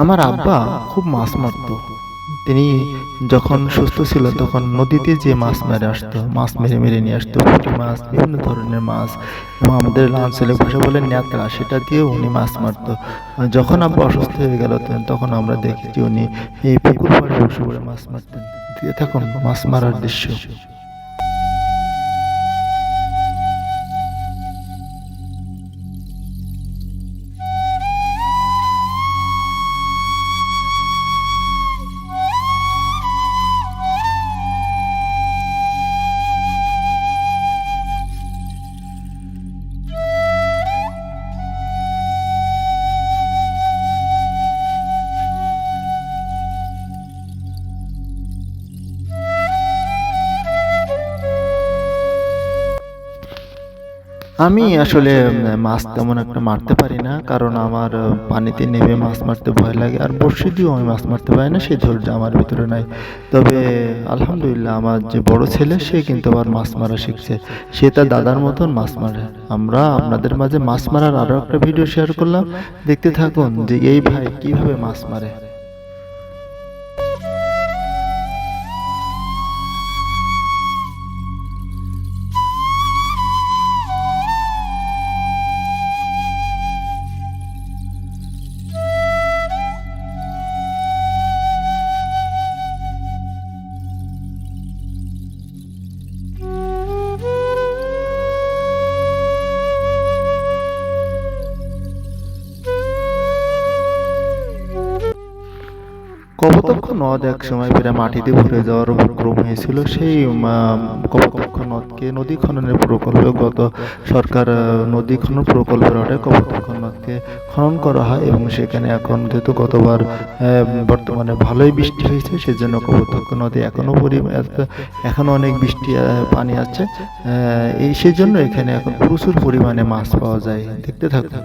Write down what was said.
আমার আব্বা খুব মাছ মারতো। তিনি যখন সুস্থ ছিল, তখন নদীতে যে মাছ মেরে আসতো, মাছ মেরে মেরে নিয়ে আসতো, পুঁটি মাছ, বিভিন্ন ধরনের মাছ। এবং আমাদের অঞ্চলে ভাষা বলে ন্যাতরা সেটা দিয়েও উনি মাছ মারতো। যখন আব্বা অসুস্থ হয়ে গেল তখন আমরা দেখেছি উনি এই পুকুর পাড়ে বসে পড়ে মাছ মারতেন। দিয়ে থাকুন, মাছ মারার দৃশ্য। আমি আসলে মাছ তেমন একটা মারতে পারি না কারণ আমার পানিতে নেমে মাছ মারতে ভয় লাগে আর বড়শি দিয়েও আমি মাছ মারতে পারি না সেই ধৈর্য আমার ভিতরে নাই। তবে আলহামদুলিল্লাহ আমার যে বড় ছেলে সে কিন্তু আবার মাছ মারা শিখছে। সে তার দাদার মতন মাছ মারে। আমরা আপনাদের মাঝে মাছ মারার আরও একটা ভিডিও শেয়ার করলাম। দেখতে থাকুন যে এই ভাই কীভাবে মাছ মারে। কপোতাক্ষ নদ এক সময় প্রায় মাটিতে ভরে যাওয়ার উপক্রম হয়েছিল। সেই আহ, নদকে নদী খননের প্রকল্পে গত সরকার নদী খনন প্রকল্পের আওতায় কপোতাক্ষ নদকে খনন করা হয় এবং সেখানে এখন যেহেতু গতবার বর্তমানে ভালোই বৃষ্টি হয়েছে সেজন্য কপোতাক্ষ নদী এখনও পরিমাণ এখনও অনেক বৃষ্টি পানি আছে। এই সেজন্য এখানে এখন প্রচুর পরিমাণে মাছ পাওয়া যায়। দেখতে থাকুন।